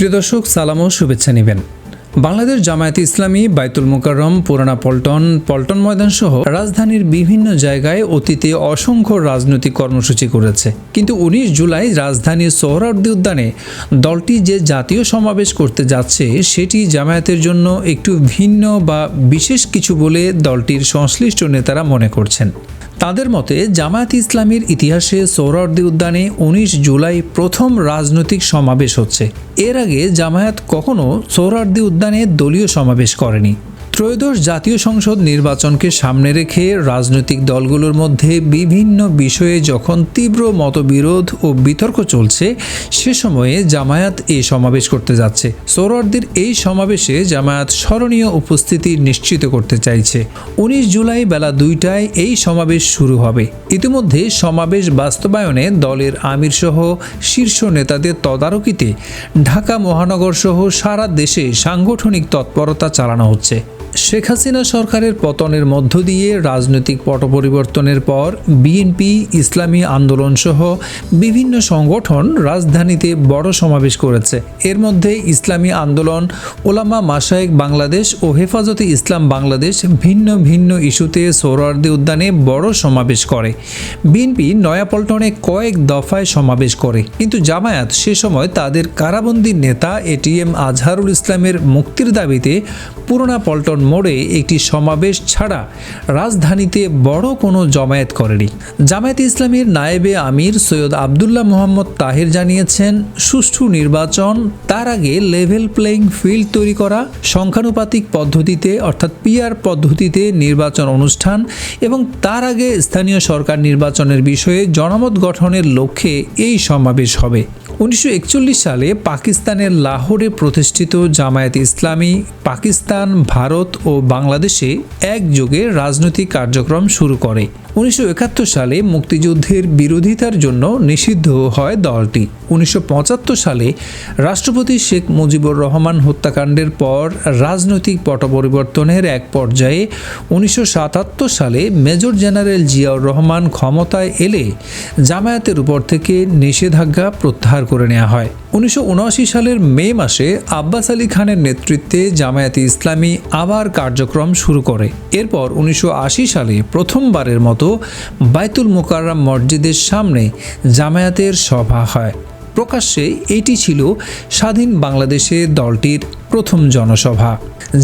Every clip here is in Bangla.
প্রিয় দর্শক, সালাম ও শুভেচ্ছা নেবেন। বাংলাদেশ জামায়াতে ইসলামী, বাইতুল মোকাররম, পুরানা পল্টন পল্টন ময়দান সহ রাজধানীর বিভিন্ন জায়গায় অতীতে অসংখ্য রাজনৈতিক কর্মসূচি করেছে। কিন্তু উনিশ জুলাই রাজধানীর সোহরাওয়ার্দী উদ্যানে দলটি যে জাতীয় সমাবেশ করতে যাচ্ছে, সেটি জামায়াতের জন্য একটু ভিন্ন বা বিশেষ কিছু বলে দলটির সংশ্লিষ্ট নেতারা মনে করছেন। তাদের মতে, জামায়াত ইসলামীর ইতিহাসে সৌরার্দি উদ্যানে উনিশ জুলাই প্রথম রাজনৈতিক সমাবেশ হচ্ছে। এর আগে জামায়াত কখনো সৌরার্দি উদ্যানে দলীয় সমাবেশ করেনি। ত্রয়োদশ জাতীয় সংসদ নির্বাচনকে সামনে রেখে রাজনৈতিক দলগুলোর মধ্যে বিভিন্ন বিষয়ে যখন তীব্র মতবিরোধ ও বিতর্ক চলছে, সে সময়ে জামায়াত এই সমাবেশ করতে যাচ্ছে। সোহরাওয়ার্দীর এই সমাবেশে জামায়াত স্মরণীয় উপস্থিতি নিশ্চিত করতে চাইছে। উনিশ জুলাই বেলা দুইটায় এই সমাবেশ শুরু হবে। ইতিমধ্যে সমাবেশ বাস্তবায়নে দলের আমিরসহ শীর্ষ নেতাদের তদারকিতে ঢাকা মহানগর সহ সারা দেশে সাংগঠনিক তৎপরতা চালানো হচ্ছে। শেখ হাসিনা সরকারের পতনের মধ্য দিয়ে রাজনৈতিক পট পরিবর্তনের পর বিএনপি, ইসলামী আন্দোলন সহ বিভিন্ন সংগঠন রাজধানীতে বড় সমাবেশ করেছে। এর মধ্যে ইসলামী আন্দোলন, ওলামা মাসায়েক বাংলাদেশ ও হেফাজতে ইসলাম বাংলাদেশ ভিন্ন ভিন্ন ইস্যুতে সোহরাওয়ার্দী উদ্যানে বড় সমাবেশ করে। বিএনপি নয়াপল্টনে কয়েক দফায় সমাবেশ করে। কিন্তু জামায়াত সে সময় তাদের কারাবন্দী নেতা এটিএম আজহারুল ইসলামের মুক্তির দাবিতে পুরোনা পল্টন মোড়ে একটি সমাবেশ ছাড়া রাজধানীতে বড় কোনো জমায়েত করেনি। জামায়াত ইসলামীর নায়েবে আমির সৈয়দ আবদুল্লাহ মোহাম্মদ তাহির জানিয়েছেন, সুষ্ঠু নির্বাচন, তার আগে লেভেল প্লেইং ফিল্ড তৈরি করা, সংখ্যানুপাতিক পদ্ধতিতে অর্থাৎ পিআর পদ্ধতিতে নির্বাচন অনুষ্ঠান এবং তার আগে স্থানীয় সরকার নির্বাচনের বিষয়ে জনমত গঠনের লক্ষ্যে এই সমাবেশ হবে। উনিশশো একচল্লিশ সালে পাকিস্তানের লাহোরে প্রতিষ্ঠিত জামায়াত ইসলামী পাকিস্তান, ভারত ও বাংলাদেশে একযোগে রাজনৈতিক কার্যক্রম শুরু করে। উনিশশো একাত্তর সালে মুক্তিযুদ্ধের বিরোধিতার জন্য নিষিদ্ধ হয় দলটি। উনিশশো পঁচাত্তর সালে রাষ্ট্রপতি শেখ মুজিবুর রহমান হত্যাকাণ্ডের পর রাজনৈতিক পট পরিবর্তনের এক পর্যায়ে উনিশশো সাতাত্তর সালে মেজর জেনারেল জিয়াউর রহমান ক্ষমতায় এলে জামায়াতের উপর থেকে নিষেধাজ্ঞা প্রত্যাহার করে নেওয়া হয়। উনিশশো উনআশি সালের মে মাসে আব্বাস আলী খানের নেতৃত্বে জামায়াতে ইসলামী আবার কার্যক্রম শুরু করে। এরপর উনিশশো আশি সালে প্রথমবারের মতো বাইতুল মোকাররম মসজিদের সামনে জামায়াতের সভা হয়। প্রকাশ্যে এটি ছিল স্বাধীন বাংলাদেশে দলটির প্রথম জনসভা।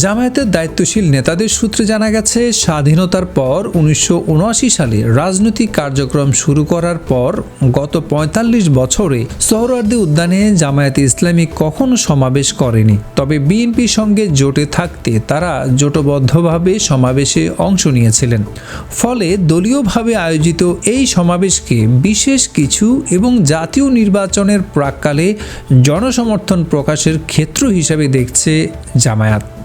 জামায়াতের দায়িত্বশীল নেতাদের সূত্রে জানা গেছে, স্বাধীনতার পর উনিশশো উনআশি সালে রাজনৈতিক কার্যক্রম শুরু করার পর গত ৪৫ বছরে সোহরাওয়ার্দী উদ্যানে জামায়াতে ইসলামী কখনো সমাবেশ করেনি। তবে বিএনপির সঙ্গে জোটে থাকতে তারা জোটবদ্ধভাবে সমাবেশে অংশ নিয়েছিলেন। ফলে দলীয়ভাবে আয়োজিত এই সমাবেশকে বিশেষ কিছু এবং জাতীয় নির্বাচনের প্রাককালে জনসমর্থন প্রকাশের ক্ষেত্র হিসাবে দেখছে জামায়াত।